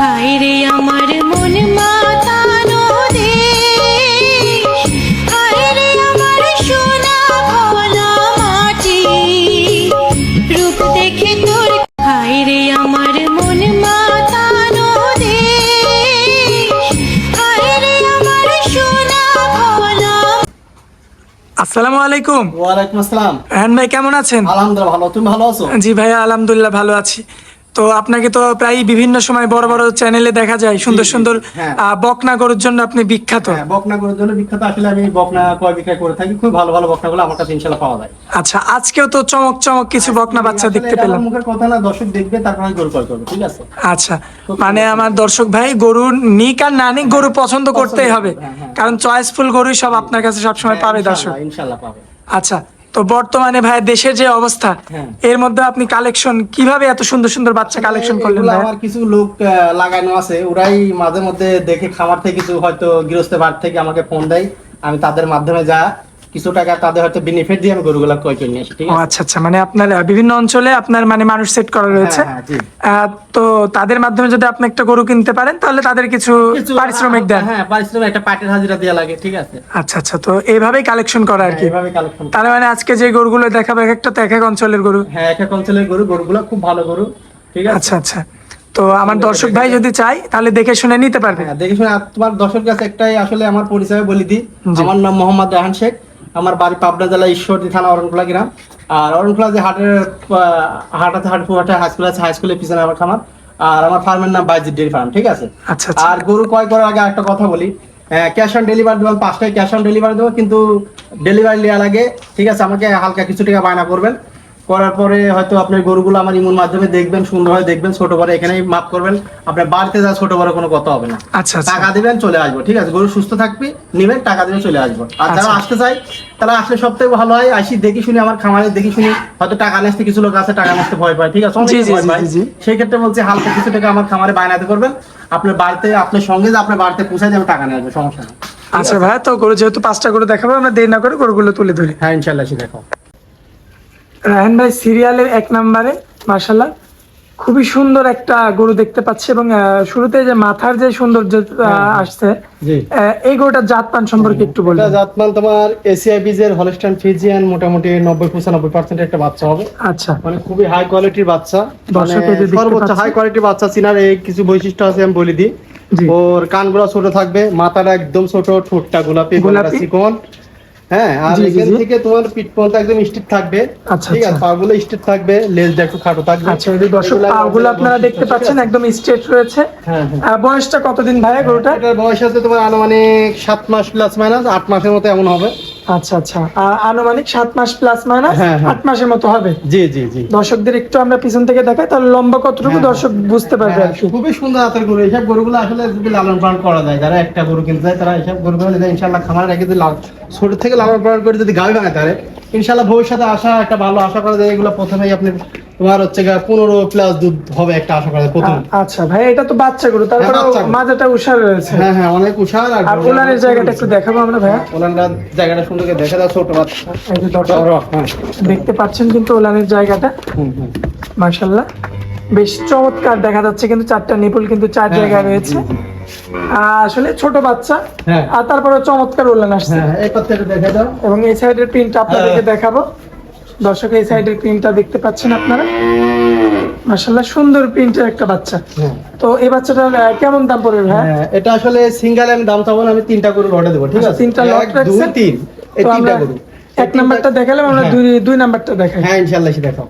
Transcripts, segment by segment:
হায় রে আমার মন মাতানো দেশ আমার সোনা ভোলা মাটি। রূপ দেখে তোর আমার মাতানো দেশ আমার সোনা ভোলা আসসালামু আলাইকুম। ওয়ালাইকুম আসসালাম। রাহান ভাই কেমন আছেন? আলহামদুলিল্লাহ ভালো। তুমি ভালো আছো? জি ভাইয়া আলহামদুলিল্লাহ ভালো আছি। তো আপনাকে তো প্রায় বিভিন্ন সময় বড় বড় চ্যানেলে দেখা যায় সুন্দর সুন্দর হ্যাঁ। বকনা গরুর জন্য আপনি বিখ্যাত। হ্যাঁ বকনা গরুর জন্য বিখ্যাত। আসলে আমি বকনা ক্রয় বিক্রয় করে থাকি খুব ভালো ভালো বকনাগুলো আমার কাছে ইনশাল্লাহ পাওয়া যায়। আচ্ছা আজকেও তো চমক চমক কিছু বকনা বাচ্চা দেখতে পেলাম। মুখের কথা না দর্শক দেখবে তারপর আমি গরু ক্রয় করব ঠিক আছে? আচ্ছা মানে আমার দর্শক ভাই গরু নিক আর না নিক গরু পছন্দ করতেই হবে। হ্যাঁ। কারণ চয়েসফুল গরুই সব আপনার কাছে সবসময় পাবে দর্শক। ইনশাল্লাহ পাবে। আচ্ছা তো বর্তমানে ভাই দেশের যে অবস্থা হ্যাঁ। এর মধ্যে আপনি কালেকশন কীভাবে এত সুন্দর সুন্দর বাচ্চা কালেকশন করলেন আমার কিছু লোক লাগানো আছে। ওরাই মাঝে মধ্যে দেখে খামার থেকে কিছু হয়তো গৃহস্থ বার থেকে আমাকে ফোন দেয়। আমি তাদের মাধ্যমে যা কিছু টাকা তাদের হয়তো বেনিফিট দিয়ে আমি গরুগুলা ক্রয় করে নিয়ে আসি ঠিক আছে? আচ্ছা আচ্ছা মানে আপনার বিভিন্ন অঞ্চলে আপনার মানে মানুষ সেট করা রয়েছে। হ্যাঁ, জি। আহ, তো তাদের মাধ্যমে যদি আপনি একটা গরু কিনতে পারেন তাহলে তাদের কিছু পারিশ্রমিক দেন। হ্যাঁ পারিশ্রমিক একটা পাটের হাজিরা দেওয়া লাগে ঠিক আছে? আচ্ছা আচ্ছা তো এইভাবেই কালেকশন করা আর কি। এইভাবে কালেকশন তার মানে আজকে যে গরুগুলো দেখাবো এক একটা তো এক এক অঞ্চলের গরু। হ্যাঁ এক এক অঞ্চলের গরু গরুগুলো খুব ভালো গরু ঠিক আছে? আচ্ছা আচ্ছা তো আমার দর্শক ভাই যদি চাই তাহলে দেখে শুনে নিতে পারবে। হ্যাঁ দেখে শুনে তোমার দর্শক কাছে একটাই আসলে আমার পরিচয় বলি দিই। আমার নাম মোহাম্মদ রাহান শেখ। আমার বাড়ি পাবনা জেলা ঈশ্বরদী থানা অরণখোলা গ্রাম। আর অরণখোলা যে হাটের হাটাতে হাট আছে ফুহাটে হাই স্কুল আছে হাই স্কুলের পিছনে আমার খামার। আর আমার ফার্মের নাম বাইজিৎ ডেয়ারি ফার্ম ঠিক আছে? আচ্ছা আচ্ছা। আর গরু ক্রয় করার আগে একটা কথা বলি। ক্যাশ অন ডেলিভারি দেবো পাঁচটায় ক্যাশ অন ডেলিভারি দেবো কিন্তু ডেলিভারি নেওয়ার আগে ঠিক আছে আমাকে হালকা কিছু টাকা বায়না করবেন। করার পরে হয়তো আপনার গরুগুলো আমার ইমুন মাধ্যমে দেখবেন সুন্দরভাবে দেখবেন ছোট বড় এখানেই মাপ করবেন। আপনার বাড়িতে যা ছোট বড় কোনো কথা হবে না। আচ্ছা আচ্ছা। টাকা দিবেন চলে আসব ঠিক আছে? গরু সুস্থ থাকবে নিবেন টাকা দিবেন চলে আসব। আর যারা আচ্ছা। আসতে চাই তারা আসলে সব থেকে ভালো হয় আসি দেখি শুনি আমার খামারে দেখি শুনি হয়তো টাকা নেসতে কিছু লোক আছে টাকা নেসতে ভয় পায় ঠিক আছে? জি, জি, ভয় জি, পায়। সেই ক্ষেত্রে বলছি হালকা কিছু টাকা আমার খামারে বায়নাতে করবেন আপনার বাড়িতে আপনার সঙ্গে যে আপনার বাড়িতে পৌঁছায় যাবে টাকা নিয়ে আসবে সমস্যা নেই। আচ্ছা ভাই তো গরু যেহেতু পাঁচটা গরু দেখাবো আমরা দেরি না করে গরুগুলো তুলে ধরি। হ্যাঁ ইনশাল্লাহ সে দেখো রায়হান ভাই সিরিয়ালের এক নম্বরে মার্শাল্লাহ খুবই সুন্দর একটা গরু দেখতে পাচ্ছি এবং শুরুতে যে মাথার যে সৌন্দর্য আসছে জি। আহ, এই গরুটার জাতপান সম্পর্কে একটু বলবেন জাতমান তোমার এসিআই বিজের হলস্টাইন ফিজিয়ান মোটামুটি নব্বই পঁচানব্বই পার্সেন্ট একটা বাচ্চা হবে। আচ্ছা। মানে খুবই হাই কোয়ালিটির বাচ্চা। মানে সর্বোচ্চ হাই কোয়ালিটির বাচ্চা চিনার এই কিছু বৈশিষ্ট্য আছে আমি বলে দিই। ওর কানগুলো ছোট থাকবে মাথাটা একদম ছোট ঠোঁটটা গোলাপি গোলাপি। গোলাপি চিকন। হ্যাঁ আর এখান থেকে তোমার পিঠ পর্যন্ত একদম স্টিপ থাকবে। আচ্ছা, ঠিক আছে আচ্ছা। পাগুলো স্টিপ থাকবে লেজটা একটু খাটো থাকবে। আচ্ছা এই দর্শক পাগুলো আপনারা দেখতে পাচ্ছেন একদম স্ট্রেট রয়েছে। হ্যাঁ হ্যাঁ। বয়সটা কতদিন ভাইয়া গরুটা এটার বয়স আছে তোমার আনুমানিক সাত মাস প্লাস মাইনাস আট মাসের মতো এমন হবে। আচ্ছা আচ্ছা। আনুমানিক সাত মাস প্লাস মাইনাস হ্যাঁ, হ্যাঁ। আট মাসের মতো হবে। জি জি জি। দর্শকদের একটু আমরা পিছন থেকে দেখাই তাহলে লম্বা কতটুকু হ্যাঁ, দর্শক বুঝতে পারবে আর হ্যাঁ, খুবই সুন্দর হাতের গরু। এইসব গরুগুলো আসলে যদি লালন পালন করা যায় যারা একটা গরু কিনতে যায় তারা এইসব গরুগুলো ইনশাল্লাহ খামারে রেখে যদি লাল- ছোট থেকে লালন পালন করে যদি গাড়ি বানায় পারে ইনশাল্লাহ ভবিষ্যতে আশা একটা ভালো আশা করা যায় এগুলো প্রথমেই আপনি তোমার হচ্ছে পনেরো প্লাস দুধ হবে একটা আশা করা যায় প্রথম। আচ্ছা ভাই এটা তো বাচ্চা গরু তারপরে হ্যাঁ, মাজাটা উষার রয়েছে। হ্যাঁ হ্যাঁ অনেক উষার আর ওলানের জায়গাটা একটু দেখাবো আমরা ভাই। ওলানটা জায়গাটা সুন্দর করে দেখা যাচ্ছে ছোট বাচ্চা। হ্যাঁ। দেখতে পাচ্ছেন কিন্তু ওলানের জায়গাটা। হুম, হুম। মার্শাল্লাহ বেশ চমৎকার দেখা যাচ্ছে কিন্তু চারটা নিপুল কিন্তু চার হ্যাঁ, জায়গায় হ্যাঁ, রয়েছে। আসলে ছোট বাচ্চা হ্যাঁ। আর তারপরে চমৎকার ওলান আসছে। এবং এই সাইডের প্রিন্ট আপনাদেরকে। দেখাবো। দর্শক এই সাইডের প্রিন্টটা দেখতে পাচ্ছেন আপনারা? মার্শাল্লাহ সুন্দর প্রিন্টের একটা বাচ্চা। তো এই বাচ্চাটার কেমন দাম পড়বে ভাই হ্যাঁ, এটা আসলে সিঙ্গেল আমি দাম চাবো না, আমি তিনটা করে লটে দেবো ঠিক আচ্ছা, আছে? তিনটা এক, রাখছেন? তিন এই তিনটা গরু এক নাম্বারটা দেখালাম আমরা। দুই দুই নাম্বারটা দেখাই। হ্যাঁ ইনশাল্লাহ সে দেখাও।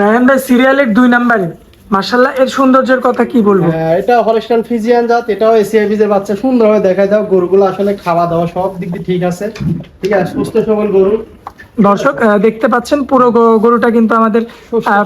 রায়হান ভাই সিরিয়ালের দুই নাম্বারে। মার্শাল্লাহ এর সৌন্দর্যের কথা কি বলব? হ্যাঁ, এটা হলিস্টান ফিজিয়ান জাত এটাও এসিআই বীজের বাচ্চা সুন্দরভাবে দেখায় দাও গরুগুলো আসলে খাওয়া দাওয়া সব দিক দিয়ে ঠিক আছে। ঠিক আছে সুস্থ সবল গরু। দর্শক দেখতে পাচ্ছেন পুরো গরুটা কিন্তু আমাদের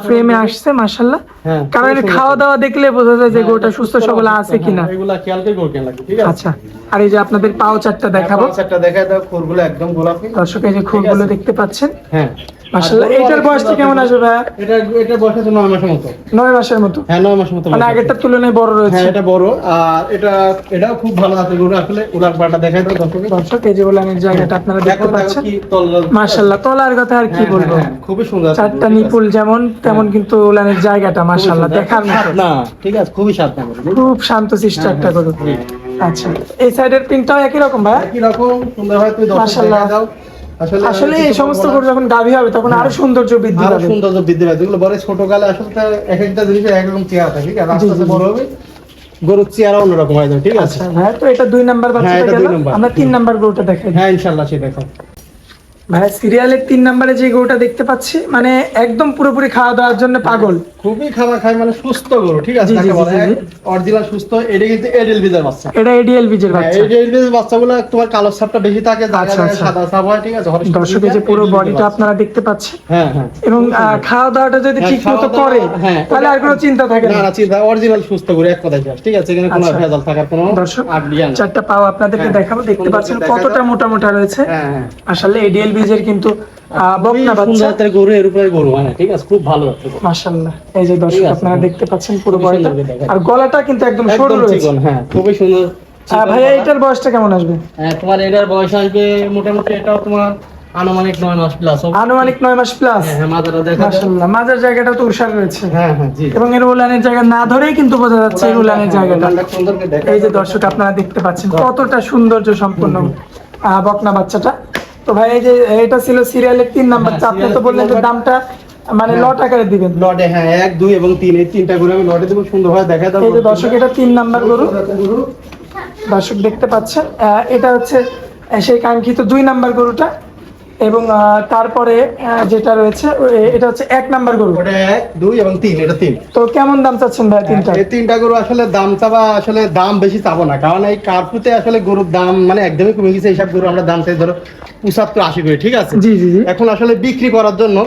ফ্রেমে আসছে মার্শাল্লাহ হ্যাঁ, কারণ। খাওয়া দাওয়া দেখলে বোঝা যায় যে হ্যাঁ, গরুটা সুস্থ সবল আছে কিনা। হ্যাঁ, আচ্ছা আর এই যে আপনাদের পাও চারটা দেখাবো। একটা দেখায় দাও খোরগুলো একদম গোলাপি। দর্শক এই যে খুরগুলো। দেখতে পাচ্ছেন। হ্যাঁ। মার্শাল্লাহ এটার বয়সটা কেমন আসবে ভাইয়া? এটা এটার বয়স আছে মাসের মতো। নয় মাসের মতো? হ্যাঁ নয় মাসের মতো মানে আগেরটার তুলনায় বড় রয়েছে। হ্যাঁ এটা বড়। আর এটা এটাও খুব ভালো আছে গরু আসলে উলার পাটা দেখায় দাও দর্শকে দর্শক এই যে বললাম জায়গাটা আপনারা দেখতে পাচ্ছেন। তলার কথা আর কি হ্যাঁ, বলব? হ্যাঁ, হ্যাঁ, খুবই সুন্দর। চারটা নিপুল যেমন তেমন কিন্তু উলানের জায়গাটা মাশাআল্লাহ দেখার মতো। না ঠিক আছে খুবই না খুব শান্ত শিষ্ট একটা গরু আচ্ছা এই সাইডের প্রিন্টটাও একই রকম ভাই? একই রকম সুন্দর হয় তুমি দর্শক। দাও। আসলে এই সমস্ত গরু যখন গাভী হবে তখন আরও সৌন্দর্য বৃদ্ধি আরও পাবে। সৌন্দর্য বৃদ্ধি পায় যেগুলো বড় ছোট কালে আসলে এক একটা জিনিসের এক রকম চেহারা থাকে ঠিক আছে? আস্তে বড় হবে গরুর চেহারা অন্যরকম হয়ে যাবে ঠিক আছে? হ্যাঁ তো এটা দুই নাম্বার বাচ্চাটা গেল। আমরা তিন নাম্বার গরুটা দেখাই হ্যাঁ ইনশাল্লাহ সে দেখো। ভাই সিরিয়ালের তিন নাম্বারে যে গরুটা দেখতে পাচ্ছি মানে একদম পুরোপুরি খাওয়া দাওয়ার জন্য পাগল। খুবই খাবার খায় মানে সুস্থ গরু ঠিক আছে? তাকে বলে। অরিজিনাল সুস্থ এটা কিন্তু বিজের বাচ্চা। এটা এডিএল বীজের হ্যাঁ, বাচ্চা। বিজের বাচ্চাগুলো তোমার কালো ছাপটা বেশি থাকে আচ্ছা, আচ্ছা। সাদা ছাপ হয় ঠিক আছে? দর্শকের যে পুরো বডিটা আপনারা দেখতে পাচ্ছেন? হ্যাঁ হ্যাঁ। এবং খাওয়া দাওয়াটা যদি হ্যাঁ, ঠিক মতো করে হ্যাঁ, তাহলে আর কোনো চিন্তা থাকে না। না চিন্তা অরিজিনাল সুস্থ গরু এক কথায় ঠিক আছে? এখানে কোনো আচ্ছা। ভেজাল থাকার কোনো দর্শক চারটা পাও আপনাদেরকে হ্যাঁ, দেখাবো দেখতে পাচ্ছেন কতটা। মোটা মোটা রয়েছে। হ্যাঁ হ্যাঁ। আসলে এডিএল বীজের কিন্তু এর উপরে হ্যাঁ ঠিক আছে খুব ভালো মাশাআল্লাহ। এই যে দর্শক আপনারা দেখতে পাচ্ছেন পুরো বডিটা আর গলাটা কিন্তু একদম সরু রয়েছে। হ্যাঁ খুবই সুন্দর ভাইয়া এটার বয়সটা কেমন আসবে? হ্যাঁ, তোমার এটার বয়স আসবে মোটামুটি এটাও তোমার আনুমানিক নয় মাস প্লাস আনুমানিক নয় মাস প্লাস হ্যাঁ হ্যাঁ দেখা মাশাআল্লাহ মাজার জায়গাটা তো উষার রয়েছে। হ্যাঁ হ্যাঁ জি। এবং এর উলানের জায়গা না ধরেই কিন্তু বোঝা যাচ্ছে উলানের জায়গাটা। এই যে দর্শক আপনারা দেখতে পাচ্ছেন কতটা সৌন্দর্য সম্পূর্ণ আহ, বকনা বাচ্চাটা। তো ভাই এই যে এটা ছিল সিরিয়ালের তিন নাম্বার হ্যাঁ, আপনি তো বললেন যে দামটা মানে লট আকারে দিবেন। লটে হ্যাঁ এক দুই এবং তিন এই তিনটা করে আমি লটে দেবো সুন্দর ভাবে দেখা দাও। এই যে দর্শক এটা তিন নাম্বার গরু। দর্শক দেখতে পাচ্ছেন এটা হচ্ছে সেই কাঙ্ক্ষিত দুই নাম্বার গরুটা এবং তারপরে যেটা রয়েছে এটা হচ্ছে এক নাম্বার গরু। ওটা এক দুই এবং তিন এটা তিন। তো কেমন দাম চাচ্ছেন ভাই তিনটা এই তিনটা গরু আসলে দাম চাবা আসলে দাম বেশি চাবো না কারণ এই কার্পুতে আসলে গরুর দাম মানে একদমই কমে গেছে এইসব গরু আমরা দাম চাই ধরো পঁচাত্তর আশি করে ঠিক আছে? জি জি জি। এখন আসলে বিক্রি করার জন্য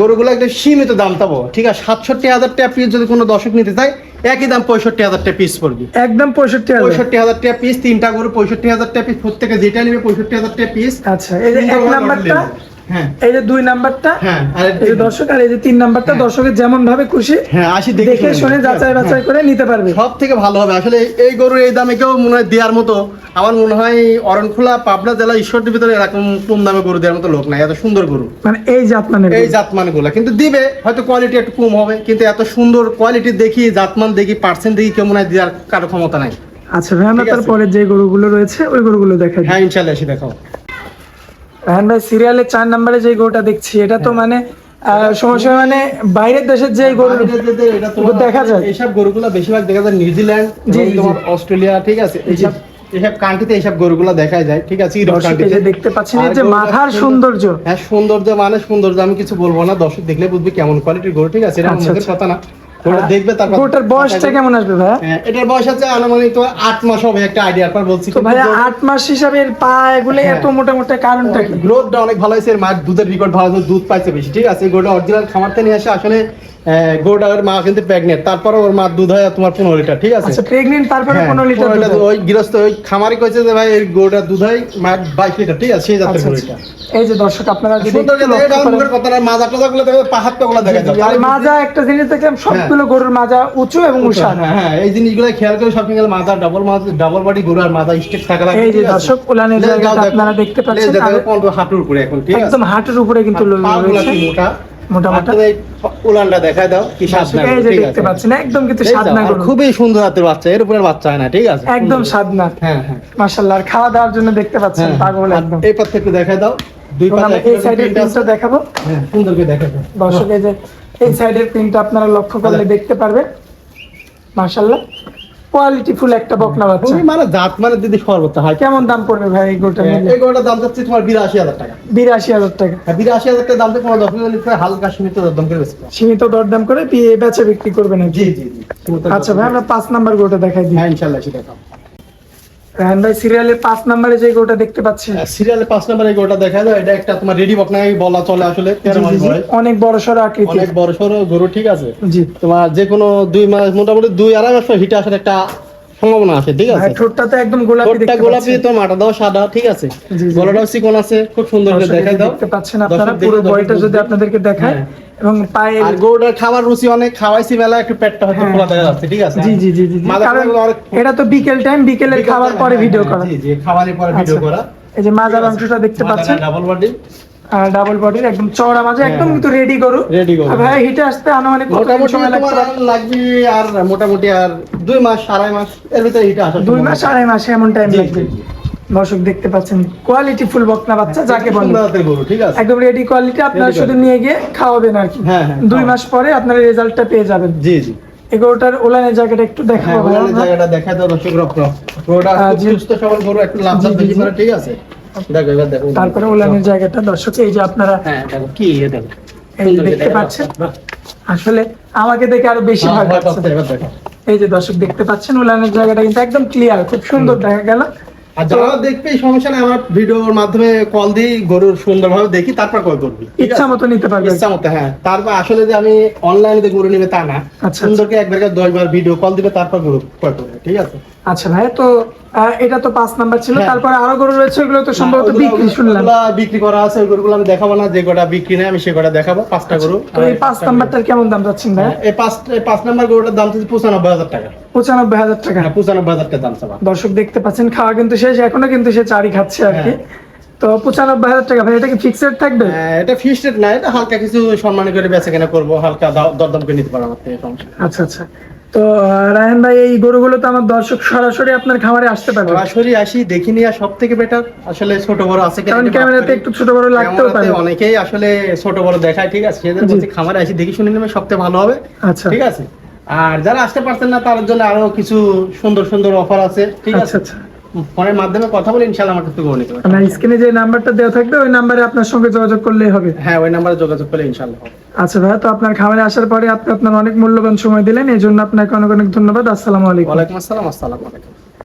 গরুগুলো একদম সীমিত দাম পাবো ঠিক আছে? সাতষট্টি হাজার টাকা পিস যদি কোনো দর্শক নিতে চাই একই দাম পঁয়ষট্টি হাজার টাকা পিস পড়বে। একদম পঁয়ষট্টি হাজার। পঁয়ষট্টি হাজার টাকা পিস তিনটা গরু পঁয়ষট্টি হাজার টাকা পিস প্রত্যেকে যেটা নিবে পঁয়ষট্টি হাজার টাকা পিস আচ্ছা এই যে এক নাম্বারটা হ্যাঁ। এই যে দুই নাম্বারটা হ্যাঁ এই যে দর্শক আর এই যে তিন নাম্বারটা দর্শকের যেমন ভাবে খুশি হ্যাঁ আসি দেখে শুনে। যাচাই বাছাই করে নিতে পারবে। সব থেকে ভালো হবে। আসলে এই গরুর এই দামে কেউ মনে হয় দেওয়ার মতো আমার মনে হয় অরণখোলা পাবনা জেলা ভিতরে এরকম কম দামে গরু দেওয়ার মতো লোক নাই। এত সুন্দর গরু। মানে এই এই জাতমানগুলা কিন্তু দিবে হয়তো কোয়ালিটি একটু কম হবে কিন্তু এত সুন্দর কোয়ালিটি দেখি জাতমান দেখি পার্সেন্ট দেখি কেউ মনে হয় দেওয়ার কারও ক্ষমতা নাই। আচ্ছা ভাই আমরা তারপরে যে গরুগুলো রয়েছে ওই গরুগুলো দেখাই হ্যাঁ ইনশাল্লাহ এসে দেখাও রাহান ভাই সিরিয়ালের চার নাম্বারে যে গরুটা দেখছি এটা তো মানে আহ, সময় সময় মানে বাইরের দেশের যে গরু দেখা যায়। এইসব গরুগুলো বেশিরভাগ দেখা যায় নিউজিল্যান্ড অস্ট্রেলিয়া ঠিক আছে? এইসব এইসব কান্ট্রিতে এইসব গরুগুলো দেখা যায় ঠিক আছে? ইউরোপ কান্ট্রিতে দেখতে পাচ্ছেন এই যে মাথার সৌন্দর্য। হ্যাঁ সৌন্দর্য মানে সৌন্দর্য আমি কিছু বলব না। দর্শক দেখলে বুঝবে কেমন কোয়ালিটির গরু ঠিক আছে? এটা আচ্ছা, মুখের আচ্ছা। কথা না। দেখবে তারপর ওটার বয়সটা কেমন আসবে ভাইয়া? হ্যাঁ, এটার বয়স আছে আনুমানিক মাস হবে একটা আইডিয়া পর বলছি। তো ভাইয়া আট মাস হিসাবে এর পা এগুলো হ্যাঁ। এত মোটা মোটা কারণটা কি? গ্রোথটা অনেক ভালো হয়েছে এর মায়ের দুধের রেকর্ড ভালো দুধ পাইছে বেশি ঠিক আছে? গোটা অরিজিনাল খামার থেকে নিয়ে আসে আসলে গরুটা ওর মা কিন্তু প্রেগনেন্ট তারপরে ওর মা দুধ হয় তোমার পনেরো লিটার ঠিক আছে? আচ্ছা প্রেগনেন্ট তারপরে হ্যাঁ, পনেরো লিটার ওই গৃহস্থ ওই খামারি কইছে যে ভাই এই দুধ হয় মায়ের বাইশ লিটার ঠিক আছে? সেই জাতের আচ্ছা, আচ্ছা। এই যে দর্শক আপনারা যদি মাজা টাজা গুলো দেখে পাহাড়গুলো দেখা আর মাজা একটা জিনিস দেখলাম সবগুলো গরুর মাজা উঁচু এবং উষার হ্যাঁ হ্যাঁ এই জিনিসগুলো খেয়াল করে সব মাজা ডাবল মাজা ডাবল বডি গরু আর মাজা স্টেক থাকা লাগে এই যে দর্শক দেখো। আপনারা দেখতে পাচ্ছেন হাঁটুর উপরে এখন ঠিক আছে? একদম হাঁটুর উপরে কিন্তু মোটা? মোটা আর মোটা তুমি এই উলানটা দেখায় দাও কি দর্শক, সাদনা এই গরু, যে ঠিক দেখতে পাচ্ছেন একদম কিন্তু এই সাদনা যাও, আর গরু খুবই সুন্দর হাতের বাচ্চা এর উপরে বাচ্চা হয় না ঠিক আছে? একদম সুন্দর। সাদনা হ্যাঁ হ্যাঁ। মাশাআল্লাহ খাওয়া দাওয়ার জন্য দেখতে পাচ্ছেন হ্যাঁ, পাগল আর একদম। এই পাশ থেকে দেখায় দাও। দুই পাশে এই রকম সাইডের print দেখাবো। হ্যাঁ সুন্দর করে দেখায় দর্শক এই যে এই সাইডের প্রিন্টটা আপনারা লক্ষ্য করলে দেখতে পারবেন। মাশাআল্লাহ। কোয়ালিটি ফুল একটা বকনা বাচ্চা। মানে জাত মানে দিদি সর্বোচ্চ হয়। কেমন দাম পড়বে ভাই এই গোটা এই গরুটার দাম যাচ্ছে তোমার বিরাশি হাজার টাকা। বিরাশি হাজার টাকা। হ্যাঁ বিরাশি হাজার টাকা দাম থেকে কোনো দশ হাজার হালকা সীমিত দরদাম করে বেশি সীমিত দরদাম করে বেচা বিক্রি করবেন না জি জি জি আচ্ছা ভাই আমরা পাঁচ নাম্বার গোটা দেখাই দিই। হ্যাঁ ইনশাল্লাহ সেটা দাও রায়হান ভাই সিরিয়ালের পাঁচ নাম্বারে যে গোটা দেখতে পাচ্ছি। সিরিয়ালে পাঁচ নম্বরে গরুটা দেখা যায়। এটা একটা তোমার রেডি বকনাই বলা চলে আসলে তেরো জি, মাস জি, জি, বয়স অনেক বড় সড়ো আকৃতি অনেক বড় সড়ো গরু ঠিক আছে? জি। তোমার যে কোনো দুই মাস মোটামুটি দুই আড়াই মাস হিটে আসার একটা সম্ভাবনা আছে ঠিক আছে? ঠোঁটটা তো একদম গোলাপি ঠোঁটটা গোলাপি তো মাটা দাও সাদা ঠিক আছে। গলাটাও চিকন আছে খুব সুন্দর করে দর্শক এই দেখা যে দাও। দেখতে পাচ্ছেন আপনারা পুরো বডিটা যদি আপনাদেরকে দেখায় হ্যাঁ। এবং পায়ের আর গরুটার খাবার রুচি অনেক খাওয়াইছি মেলা একটু পেটটা হয়তো হ্যাঁ। খোলা দেখা যাচ্ছে ঠিক আছে জি জি জি জি। কারণ এটা তো বিকেল টাইম বিকেলের খাবার পরে হ্যাঁ, ভিডিও হ্যাঁ, করা জি জি খাবারের পরে ভিডিও আচ্ছা। করা এই যে মাজার অংশটা দেখতে পাচ্ছেন ডাবল বডি ডাবল বডির একদম চওড়া মাঝে একদম হ্যাঁ। কিন্তু রেডি Ready গরু। আর ভাই হিটে আসতে আনুমানিক মোটামুটি? আর লাগবে আর মোটামুটি আর দুই মাস আড়াই মাস এর ভিতরে হিটে আসা দুই মাস আড়াই মাসে এমন টাইম লাগবে। দর্শক দেখতে পাচ্ছেন কোয়ালিটি ফুল বকনা বাচ্চা যাকে বলে। একদম রেডি কোয়ালিটি আপনারা শুধু নিয়ে গিয়ে খাওয়াবেন আর কি। হ্যাঁ, হ্যাঁ, দুই মাস পরে আপনারা রেজাল্টটা পেয়ে যাবেন। জি জি। ওলানের জায়গাটা একটু হ্যাঁ দেখাবো আমরা। জায়গাটা দেখা দাও দর্শক গরুটা। সুস্থ সবল গরু একটু লাভ জি, জি, বেশি করে ঠিক আছে? দেখো এবার দেখো। তারপরে ওলানের জায়গাটা দর্শক এই যে আপনারা হ্যাঁ দেখো কি এ দেখো। এই দেখতে পাচ্ছেন। আসলে আমাকে দেখে আরও বেশি হ্যাঁ, এবার দেখো এই যে দর্শক দেখতে পাচ্ছেন উলানের জায়গাটা কিন্তু একদম ক্লিয়ার খুব সুন্দর দেখা গেল। আর যারা দেখবে এই সমস্যা নেই আমার ভিডিওর মাধ্যমে কল দিই গরুর সুন্দরভাবে দেখি তারপর কল করবি। ইচ্ছা মতো নিতে পারবে। ইচ্ছা মতো হ্যাঁ। তারপর আসলে যে আমি অনলাইনে গরু নেবে তা না। আচ্ছা। সুন্দরকে একবার দশ বার ভিডিও কল দিবে তারপর গরু ক্রয় করবে ঠিক আছে? আচ্ছা ভাই তো এটা তো পাঁচ নাম্বার ছিল। হ্যাঁ। তারপরে আরও গরু রয়েছে ওগুলো তো সম্ভবত বিক্রি শুনলাম। বিক্রি করা আছে ওই গরুগুলো আমি দেখাবো না যে কটা বিক্রি নেই আমি সে কটা দেখাবো পাঁচটা গরু। তো এই পাঁচ নাম্বারটার কেমন দাম যাচ্ছেন ভাই? হ্যাঁ, এই পাঁচ এই পাঁচ নাম্বার গরুটার দাম হচ্ছে পঁচানব্বই হাজার টাকা। পঁচানব্বই হাজার টাকা। হ্যাঁ পঁচানব্বই হাজার টাকা দাম চাবা দর্শক দেখতে পাচ্ছেন খাওয়া কিন্তু শেষ এখনও কিন্তু সে চারি খাচ্ছে আর কি। তো পঁচানব্বই হাজার টাকা ভাই এটা কি ফিক্সড থাকবে? এটা ফিক্সড না এটা হালকা কিছু সম্মান করে বেচা কেনা করব হালকা দরদাম করে নিতে পারো আমার আচ্ছা আচ্ছা। তো আহ, রায়হান ভাই এই গরুগুলো তো আমার দর্শক সরাসরি আপনার খামারে আসতে পারবে। সরাসরি আসি দেখি নিয়ে সব থেকে বেটার আসলে ছোট বড় আছে কারণ ক্যামেরাতে একটু ছোট বড় লাগতেও পারে। অনেকেই আসলে ছোট বড় দেখায় ঠিক আছে? সেজন্য বলছি খামারে আসি দেখি শুনে নেবে সবথেকে ভালো হবে। আচ্ছা। ঠিক আছে? আর যারা আসতে পারছেন না তার জন্য আরও কিছু সুন্দর সুন্দর অফার আছে ঠিক আচ্ছা আছে? আচ্ছা ফোনের মাধ্যমে কথা বলে ইনশাআল্লাহ আমার নিতে পারবেন স্ক্রিনে যে নাম্বারটা দেওয়া থাকবে ওই নাম্বারে আপনার সঙ্গে যোগাযোগ করলেই হবে। হ্যাঁ ওই নাম্বারে যোগাযোগ করলে ইনশাআল্লাহ। আচ্ছা ভাইয়া, তো আপনার খামারে আসার পরে আপনি আপনার অনেক মূল্যবান সময় দিলেন এই জন্য আপনাকে অনেক অনেক ধন্যবাদ। আসসালামু আলাইকুম। আসসালামু আলাইকুম।